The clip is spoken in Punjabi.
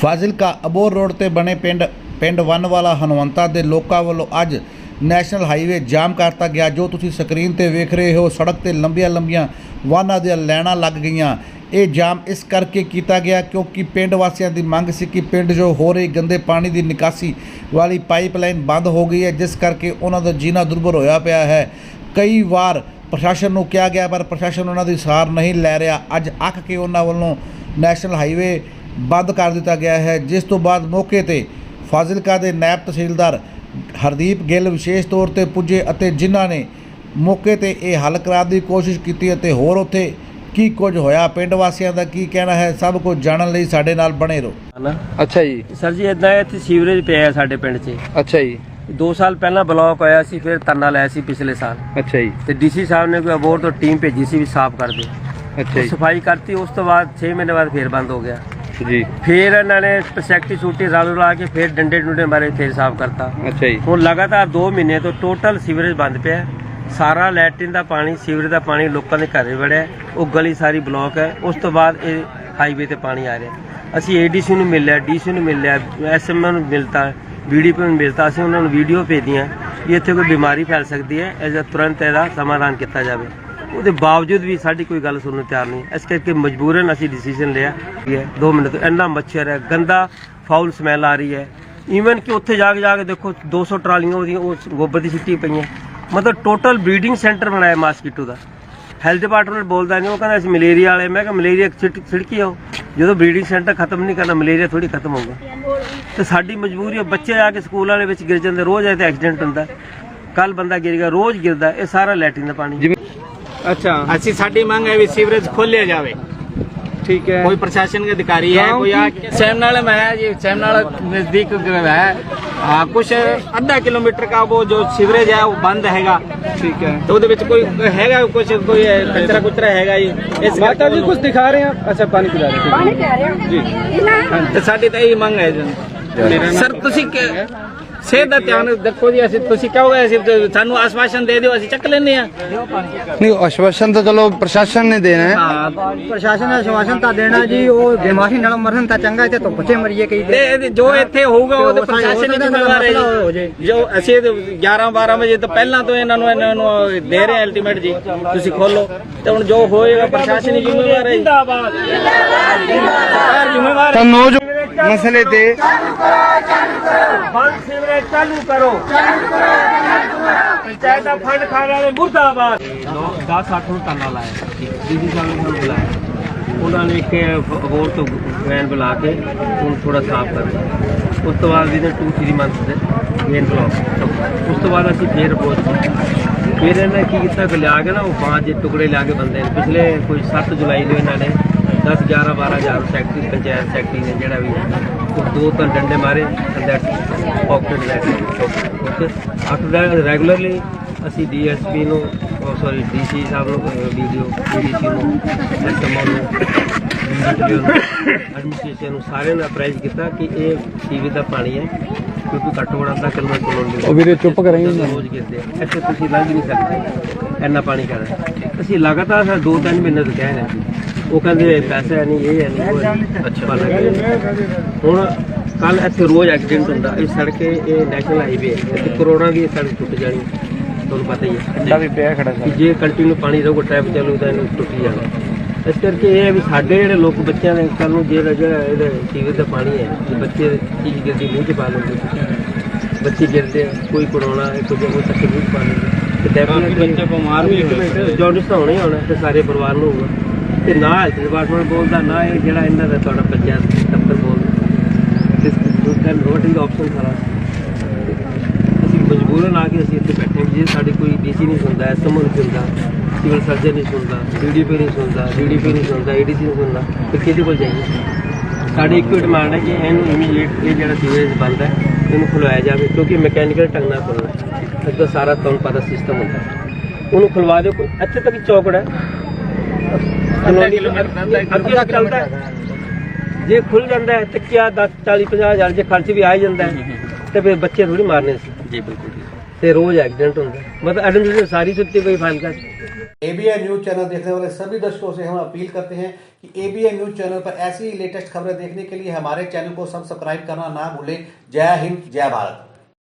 ਫਾਜ਼ਿਲਕਾ ਅਬੋਰ ਰੋਡ ਤੇ ਬਣੇ ਪਿੰਡ ਪਿੰਡ ਵਨ ਵਾਲਾ ਹਨਵੰਤਾ ਦੇ ਲੋਕਾਂ ਵੱਲੋਂ ਅੱਜ ਨੈਸ਼ਨਲ ਹਾਈਵੇ ਜਾਮ ਕਰਤਾ ਗਿਆ, ਜੋ ਤੁਸੀਂ ਸਕਰੀਨ ਤੇ ਵੇਖ ਰਹੇ ਹੋ, ਸੜਕ ਤੇ ਲੰਬੀਆਂ ਲੰਬੀਆਂ ਵਾਹਨਾਂ ਦੀਆਂ ਲਾਈਨਾਂ ਲੱਗ ਗਈਆਂ। ਇਹ ਜਾਮ ਇਸ ਕਰਕੇ ਕੀਤਾ ਗਿਆ ਕਿਉਂਕਿ ਪਿੰਡ ਵਾਸੀਆਂ ਦੀ ਮੰਗ ਸੀ ਕਿ ਪਿੰਡ ਜੋ ਹੋ ਰਹੀ ਗੰਦੇ ਪਾਣੀ ਦੀ ਨਿਕਾਸੀ ਵਾਲੀ ਪਾਈਪਲਾਈਨ ਬੰਦ ਹੋ ਗਈ ਹੈ, ਜਿਸ ਕਰਕੇ ਉਹਨਾਂ ਦਾ ਜੀਣਾ ਦੁਰਭਰ ਹੋਇਆ ਪਿਆ ਹੈ। ਕਈ ਵਾਰ ਪ੍ਰਸ਼ਾਸਨ ਨੂੰ ਕਿਹਾ ਗਿਆ, ਪਰ ਪ੍ਰਸ਼ਾਸਨ ਉਹਨਾਂ ਦੀ ਸਾਰ ਨਹੀਂ ਲੈ ਰਿਹਾ। ਅੱਜ ਅੱਕ ਕੇ ਉਹਨਾਂ ਵੱਲੋਂ ਨੈਸ਼ਨਲ ਹਾਈਵੇ ਬੰਦ ਕਰ ਦਿੱਤਾ ਗਿਆ ਹੈ। ਜਿਸ ਤੋਂ ਬਾਅਦ ਮੌਕੇ ਤੇ ਫਾਜ਼ਿਲਕਾ ਦੇ ਨਾਇਬ ਤਹਿਸੀਲਦਾਰ ਹਰਦੀਪ ਗਿੱਲ ਵਿਸ਼ੇਸ਼ ਤੌਰ ਤੇ ਪੁੱਜੇ ਅਤੇ ਜਿਨ੍ਹਾਂ ਨੇ ਮੌਕੇ ਤੇ ਇਹ ਹੱਲ ਕਰਾਉਣ ਦੀ ਕੋਸ਼ਿਸ਼ ਕੀਤੀ ਅਤੇ ਹੋਰ ਉੱਥੇ ਕੀ ਕੁਝ ਹੋਇਆ ਪਿੰਡ ਵਾਸੀਆਂ ਦਾ ਕੀ ਕਹਿਣਾ ਹੈ ਸਭ ਕੁਝ ਜਾਣਨ ਲਈ ਸਾਡੇ ਨਾਲ ਬਣੇ ਰਹੋ। ਹਨਾ? ਅੱਛਾ ਜੀ। ਸਰ ਜੀ ਇਦਾਂ ਇੱਥੇ ਸੀਵਰੇਜ ਪਿਆ ਹੈ ਸਾਡੇ ਪਿੰਡ 'ਚ। ਅੱਛਾ ਜੀ। 2 ਸਾਲ ਪਹਿਲਾਂ ਬਲੌਕ ਹੋਇਆ ਸੀ ਫਿਰ ਤਰਨਾ ਲਾਇਆ ਸੀ ਪਿਛਲੇ ਸਾਲ। ਅੱਛਾ ਜੀ। ਤੇ ਡੀਸੀ ਸਾਹਿਬ ਨੇ ਕੋਈ ਅਬੋਰ ਤੋਂ ਟੀਮ ਭੇਜੀ ਸੀ ਵੀ ਸਾਫ਼ ਕਰ ਦੇ ਅੱਛਾ ਜੀ। ਸਫ਼ਾਈ ਕਰਤੀ ਉਸ ਤੋਂ ਬਾਅਦ 6 ਮਹੀਨੇ ਬਾਅਦ ਫੇਰ ਬੰਦ ਹੋ ਗਿਆ। ਜੀ। ਫਿਰ ਇਹਨਾਂ ਨੇ ਪ੍ਰੋਜੈਕਟ ਛੁੱਟੀ ਰਾਲੂ ਲਾ ਕੇ ਫਿਰ ਡੰਡੇ ਡੁੰਡੇ ਮਾਰੇ ਫੇਰ ਸਾਫ਼ ਕਰਤਾ। ਅੱਛਾ ਜੀ। ਹੁਣ ਲਗਾਤਾਰ 2 ਮਹੀਨੇ ਤੋਂ ਟੋਟਲ ਸੀਵਰੇਜ ਬੰਦ ਪਿਆ। ਸਾਰਾ ਲੈਟਰਿਨ ਦਾ ਪਾਣੀ ਸੀਵਰੇਜ ਦਾ ਪਾਣੀ ਲੋਕਾਂ ਦੇ ਘਰੇ ਵੜਿਆ। ਉਹ ਗਲੀ ਸਾਰੀ ਬਲੌਕ ਹੈ। ਉਸ ਤੋਂ ਬਾਅਦ ਇਹ ਹਾਈਵੇ ਤੇ ਪਾਣੀ ਆ ਰਿਹਾ। ਅਸੀਂ ਏਡੀਸੀ ਨੂੰ ਮਿਲਿਆ ਡੀਸੀ ਨੂੰ ਮਿਲਿਆ ਐਸਐਮਓ ਨੂੰ ਮਿਲਤਾ ਬੀਡੀਪੀ ਨੂੰ ਮਿਲਤਾ। ਅਸੀਂ ਉਹਨਾਂ ਨੂੰ ਵੀਡੀਓ ਭੇਜੀਆਂ ਕਿ ਇੱਥੇ ਕੋਈ ਬਿਮਾਰੀ ਫੈਲ ਸਕਦੀ ਹੈ। ਇਹਦਾ ਤੁਰੰਤ ਇਹਦਾ ਸਮਾਧਾਨ ਕੀਤਾ ਜਾਵੇ। ਉਹਦੇ ਬਾਵਜੂਦ ਵੀ ਸਾਡੀ ਕੋਈ ਗੱਲ ਸੁਣਨ ਨੂੰ ਤਿਆਰ ਨਹੀਂ। ਇਸ ਕਰਕੇ ਮਜਬੂਰਨ ਅਸੀਂ ਡਿਸੀਜਨ ਲਿਆ। ਕਿ ਇਹ 2 ਮਿੰਟ ਤੋਂ ਇੰਨਾ ਮੱਛਰ ਹੈ, ਗੰਦਾ ਫਾਉਲ ਸਮੈਲ ਆ ਰਹੀ ਹੈ। ਈਵਨ ਕਿ ਉੱਥੇ ਜਾ ਕੇ ਜਾ ਕੇ ਦੇਖੋ 200 ਟਰਾਲੀਆਂ ਉਹਦੀਆਂ ਉਹ ਗੋਬਰ ਦੀ ਸਿੱਟੀ ਪਈਆਂ। ਮਤਲਬ ਟੋਟਲ ਬਰੀਡਿੰਗ ਸੈਂਟਰ ਬਣਾਇਆ ਮਾਸਕੀਟੋ ਦਾ। ਹੈਲਥ ਡਿਪਾਰਟਮੈਂਟ ਬੋਲਦਾ ਨਹੀਂ, ਉਹ ਕਹਿੰਦਾ ਅਸੀਂ ਮਲੇਰੀਆ ਵਾਲੇ। ਮੈਂ ਕਿਹਾ, ਮਲੇਰੀਆ ਛਿੜਕੀ ਆਓ ਜਦੋਂ ਬਰੀਡਿੰਗ ਸੈਂਟਰ ਖਤਮ ਨਹੀਂ ਕਰਨਾ, ਮਲੇਰੀਆ ਥੋੜੀ ਖਤਮ ਹੋਊਗਾ। ਤੇ ਸਾਡੀ ਮਜਬੂਰੀ ਹੈ, ਬੱਚੇ ਆ ਕੇ ਸਕੂਲ ਵਾਲੇ ਵਿੱਚ ਗਿਰ ਜਾਂਦੇ, ਰੋਜ਼ ਇੱਥੇ ਐਕਸੀਡੈਂਟ ਹੁੰਦਾ। ਕੱਲ ਬੰਦਾ ਗਿਰ ਗਿਆ, ਰੋਜ਼ ਗਿਰਦਾ, ਇਹ ਸਾਰਾ ਲੈਟਰਿਨ ਦਾ ਪਾਣੀ। ਜਿਵੇਂ ਅੱਛਾ। ਅਸੀਂ ਸਾਡੀ ਮੰਗ ਹੈ ਵੀ ਸੀਵਰੇਜ ਖੋਲਿਆ ਜਾਵੇ। ਠੀਕ ਹੈ। ਕੋਈ ਪ੍ਰਸ਼ਾਸਨ ਦੇ ਅਧਿਕਾਰੀ ਹੈ ਕੋਈ ਆ ਸੈਮ ਨਾਲ ਮੈਂ ਜੀ ਸੈਮ ਨਾਲ ਨਜ਼ਦੀਕ ਹੈ। ਆ ਕੁਛ ਅੱਧਾ ਕਿਲੋਮੀਟਰ ਦਾ ਉਹ ਜੋ ਸੀਵਰੇਜ ਹੈ ਉਹ ਬੰਦ ਹੈਗਾ। ਠੀਕ ਹੈ। ਤੇ ਉਹਦੇ ਵਿੱਚ ਕੋਈ ਹੈਗਾ ਕੁਛ ਕੋਈ ਕਚਰਾ ਕੁਚਰਾ ਹੈਗਾ ਜੀ? ਇਸ ਮਾਤਾ ਜੀ ਕੁਝ ਦਿਖਾ ਰਹੇ ਆ? ਅੱਛਾ ਪਾਣੀ ਪਿਲਾ ਰਹੇ ਪਾਣੀ ਪਿਲਾ ਰਹੇ ਜੀ। ਸਾਡੀ ਤਾਂ ਇਹ ਮੰਗ ਹੈ ਜੀ। ਸਰ ਤੁਸੀਂ ਸਿਹਤ ਦਾ ਧਿਆਨ ਰੱਖੋ ਜੀ ਅਸੀਂ ਤੁਸੀਂ ਕਹੋਗੇ ਅਸੀਂ ਸਾਨੂੰ ਆਸ਼ਵਾਸਨ ਦੇ ਦਿਓ ਅਸੀਂ ਚੱਕ ਲੈਨੇ ਆ ਨਹੀਂ ਆਸ਼ਵਾਸਨ ਤਾਂ ਚਲੋ ਪ੍ਰਸ਼ਾਸਨ ਨੇ ਦੇਣਾ ਪ੍ਰਸ਼ਾਸਨ ਦਾ ਸ਼ਵਾਸਨ ਤਾਂ ਦੇਣਾ ਜੀ ਉਹ ਬਿਮਾਰੀ ਨਾਲ ਮਰਨ ਤਾਂ ਚੰਗਾ ਤੇ ਧੁੱਪ 'ਚ ਮਰੀਏ ਕਈ ਤੇ ਜੋ ਇੱਥੇ ਹੋਊਗਾ ਉਹ ਪ੍ਰਸ਼ਾਸਨ ਹੀ ਜ਼ਿੰਮੇਵਾਰ ਹੈ ਜੋ। ਅਸੀਂ ਤੇ 11 12 ਵਜੇ ਤੋਂ ਪਹਿਲਾਂ ਤੋਂ ਇਹਨਾਂ ਨੂੰ ਇਹਨਾਂ ਨੂੰ ਦੇ ਰਹੇ ਅਲਟੀਮੇਟ ਜੀ। ਤੁਸੀਂ ਖੋਲੋ ਤੇ ਹੁਣ ਜੋ ਹੋਏਗਾ ਪ੍ਰਸ਼ਾਸਨ ਹੀ ਜ਼ਿੰਮੇਵਾਰ ਹੈ ਜਿੰਦਾਬਾਦ। ਜਿੰਦਾਬਾਦ। ਤਾਂ ਨੌਜਵਾਨ ਮਸਲੇ ਤੇ ਬੰਦ ਸੀਵਰੇਜ ਚਾਲੂ ਕਰੋ। ਪੰਚਾਇਤ ਦਾ ਫੰਡ ਖਾਣ ਵਾਲੇ ਮੁਰਦਾਬਾਦ। 10 8 ਨੂੰ ਤਾਲਾ ਲਾਇਆ। ਡੀਸੀ ਸਾਹਿਬ ਨੇ ਸਾਨੂੰ ਬੁਲਾਇਆ। ਉਹਨਾਂ ਨੇ ਇੱਕ ਹੋਰ ਤੋਂ ਵੈਨ ਬੁਲਾ ਕੇ ਹੁਣ ਥੋੜਾ ਸਾਫ਼ ਕਰ ਉਸ ਤੋਂ ਬਾਅਦ ਵੀ 2 3 ਮੰਥ ਦੇ ਮੇਨ ਬਲੌਕ ਉਸ ਤੋਂ ਬਾਅਦ ਅਸੀਂ ਫੇਰ ਰਿਪੋਰਟ ਫਿਰ ਇਹਨਾਂ ਕੀ ਕੀਤਾ? ਕਿ ਲਿਆ ਕੇ ਨਾ ਉਹ ਪੰਜ ਜੇ ਟੁਕੜੇ ਲਿਆ ਕੇ ਬੰਦੇ ਨੇ। ਪਿਛਲੇ ਕੋਈ 7 ਜੁਲਾਈ ਨੂੰ ਇਹਨਾਂ ਨੇ 10 11 12000 ਸੈਕਟਰੀ, ਪੰਚਾਇਤ ਸੈਕਟਰੀ ਨੇ ਜਿਹੜਾ ਵੀ ਹੈ ਦੋ ਤਾਂ ਡੰਡੇ ਮਾਰੇ that pocket let okay after that regularly ਅਸੀਂ ਡੀਐਸਪੀ ਨੂੰ ਸੌਰੀ ਡੀਸੀ ਸਾਹਿਬ ਨੂੰ ਵੀਡੀਓ ਡੀਸੀ ਨੂੰ ਐਸਐਮਓ ਨੂੰ ਐਡਮਿਨਿਸਟ੍ਰੇਸ਼ਨ ਨੂੰ ਸਾਰਿਆਂ ਨੂੰ ਅਪਰਾਈਜ਼ ਕੀਤਾ ਕਿ ਇਹ ਟੀਵੀ ਦਾ ਪਾਣੀ ਹੈ ਕਿਉਂਕਿ ਘੱਟੋ ਘੱਟ ਅੱਧਾ ਕਿਲੋਮੀਟਰ ਕੋਲੋਂ ਉਹ ਵੀਰੇ ਚੁੱਪ ਕਰਾਂਗੇ ਰੋਜ਼ ਗਿਰਦੇ ਇੱਥੇ ਤੁਸੀਂ ਲੰਘ ਨਹੀਂ ਸਕਦੇ। ਇੰਨਾ ਪਾਣੀ ਖੜਾ ਅਸੀਂ ਲਗਾਤਾਰ ਦੋ ਤਿੰਨ ਮਹੀਨੇ ਤੋਂ ਕਹਿ ਰਹੇ ਸੀ ਉਹ ਕਹਿੰਦੇ ਪੈਸੇ ਹੈ ਨਹੀਂ ਇਹ ਹੈ ਨਹੀਂ ਉਹ ਹੈ ਨਹੀਂ। ਅੱਛਾ। ਹੁਣ ਕੱਲ ਇੱਥੇ ਰੋਜ਼ ਐਕਸੀਡੈਂਟ ਹੁੰਦਾ। ਇਸ ਸੜਕੇ ਇਹ ਨੈਸ਼ਨਲ ਹਾਈਵੇ ਹੈ। ਇੱਥੇ ਕਰੋੜਾਂ ਦੀ ਇਹ ਸੜਕ ਟੁੱਟ ਜਾਣੀ। ਤੁਹਾਨੂੰ ਪਤਾ ਹੀ ਹੈ। ਵੀ ਪਿਆ ਖੜਾ ਕਿ ਜੇ ਕੰਟੀਨਿਊ ਪਾਣੀ ਰਹੂਗਾ ਟ੍ਰੈਫਿਕ ਚੱਲੂ ਤਾਂ ਇਹਨੂੰ ਟੁੱਟ ਹੀ ਜਾਣਾ। ਇਸ ਕਰਕੇ ਇਹ ਹੈ ਵੀ ਸਾਡੇ ਜਿਹੜੇ ਲੋਕ ਬੱਚਿਆਂ ਦੇ ਕੱਲ ਨੂੰ ਜਿਹੜਾ ਜਿਹੜਾ ਇਹਦੇ ਸੀਵਰੇਜ ਦਾ ਪਾਣੀ ਹੈ। ਜੇ ਬੱਚੇ ਚੀਜ਼ ਗਿਰਦੀ ਮੂੰਹ 'ਚ ਪਾ ਲੈਂਦੇ ਬੱਚੇ ਗਿਰਦੇ ਆ, ਕੋਈ ਕੋਰੋਨਾ ਹੈ ਕੋਈ ਉਹ ਤੱਕ ਮੂੰਹ 'ਚ ਪਾ ਲੈਂਦੇ ਤੇ ਡੈਫੀਨਿਟਲੀ ਬੱਚੇ ਬਿਮਾਰ ਵੀ ਹੋਏ ਜੌਂਡਿਸ ਤਾਂ ਹੋਣਾ ਹੀ ਹੋਣਾ ਤੇ ਸਾਰੇ ਪਰਿਵਾਰ ਨੂੰ ਹੋਊਗਾ। ਤੇ ਨਾ ਹੈਲਥ ਡਿਪਾਰਟਮੈਂਟ ਬੋਲਦਾ ਨਾ ਇਹ ਜਿਹੜਾ ਇਹਨਾਂ ਦਾ ਤੁਹਾਡਾ ਪੰਚਾਇਤ ਦਫ਼ਤਰ ਬੋਲਦਾ this can not is option ਸਾਰਾ। ਅਸੀਂ ਮਜਬੂਰਨ ਆ ਕੇ ਅਸੀਂ ਇੱਥੇ ਬੈਠੇ ਹਾਂ। ਜੇ ਸਾਡੇ ਕੋਈ ਡੀਸੀ ਨਹੀਂ ਸੁਣਦਾ ਐਸਐਮਓ ਨਹੀਂ ਸੁਣਦਾ ਸਿਵਲ ਸਰਜਨ ਨਹੀਂ ਸੁਣਦਾ ਡੀਡੀਪੀ ਨਹੀਂ ਸੁਣਦਾ ਡੀਡੀਪੀ ਨਹੀਂ ਸੁਣਦਾ ਏਡੀਸੀ ਨਹੀਂ ਸੁਣਦਾ, ਫਿਰ ਕਿਹਦੇ ਕੋਲ ਜਾਈਏ? ਸਾਡੀ ਇੱਕੋ ਡਿਮਾਂਡ ਹੈ ਕਿ ਇਹਨੂੰ ਇਮੀਡੀਏਟ ਇਹ ਜਿਹੜਾ ਸੀਵਰੇਜ ਬੰਦ ਹੈ, ਇਹਨੂੰ ਖੁਲਵਾਇਆ ਜਾਵੇ, ਕਿਉਂਕਿ ਮੈਕੈਨੀਕਲ ਢੰਗ ਨਾਲ ਖੁੱਲਣਾ ਅੱਜ ਅੱਗੇ ਸਾਰਾ ਤੁਹਾਨੂੰ ਪਤਾ ਸਿਸਟਮ ਹੁੰਦਾ ਉਹਨੂੰ ਖੁਲਵਾ ਦਿਓ, ਕੋਈ ਇੱਥੇ ਤੱਕ ਹੀ ਚੌਕੜ ਹੈ। ਅੱਧਾ खुल जाता है तो क्या दस चाली पाँह हज़ार जो खर्च भी आ जाता है तो फिर बच्चे थोड़ी मारने से रोज़ एक्सीडेंट होंगे मतलब एडमिनिस्ट्रेशन सारी सुनती हुई फ़ाइल का एबीएन न्यूज़ चैनल देखने वाले सभी दर्शकों से हम अपील करते हैं कि एबीएन न्यूज़ चैनल पर ऐसी लेटेस्ट खबरें देखने के लिए हमारे चैनल को सब्सक्राइब करना ना भूलें जय हिंद जय भारत